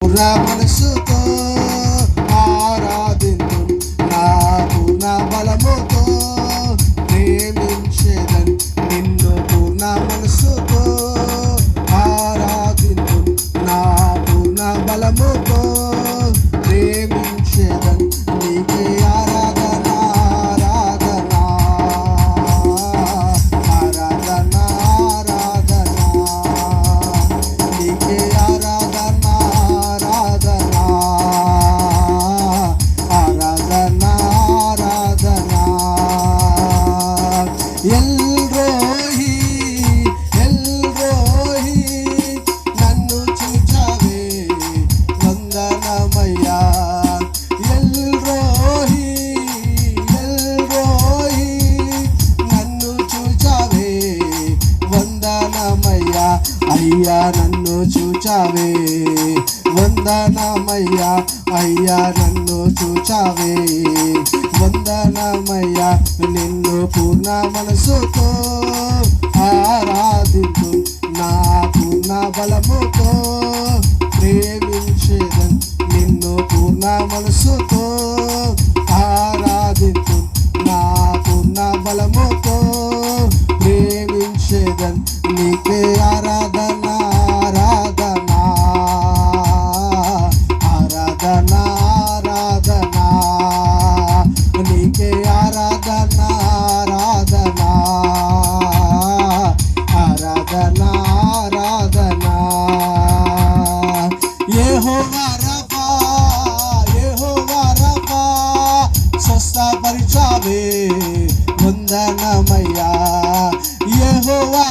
పూర్ణ మనసుతో ఆరాధించు నా బలముతో ప్రేమించేదన్ నిన్ను పూర్ణ మనసుతో ఆరాధించు నా పూర్ణ బలముతో అయ్యా నన్ను చూచావే వందనమయ్యా. అయ్యా నన్ను చూచావే వందనమయ్యా నిన్ను పూర్ణ మనసుతో ఆరాధించు నా పూర్ణ బలముతో ప్రేమించేదన్ నిన్ను పూర్ణ మనసుతో ఆరాధించు నా పూర్ణ బలముతో ప్రేమించేదన్ నీకే ఆరాధన ఆరాధన ఆరాధన. స్వస్థపరిచావే వందనమయ్యా యెహోవా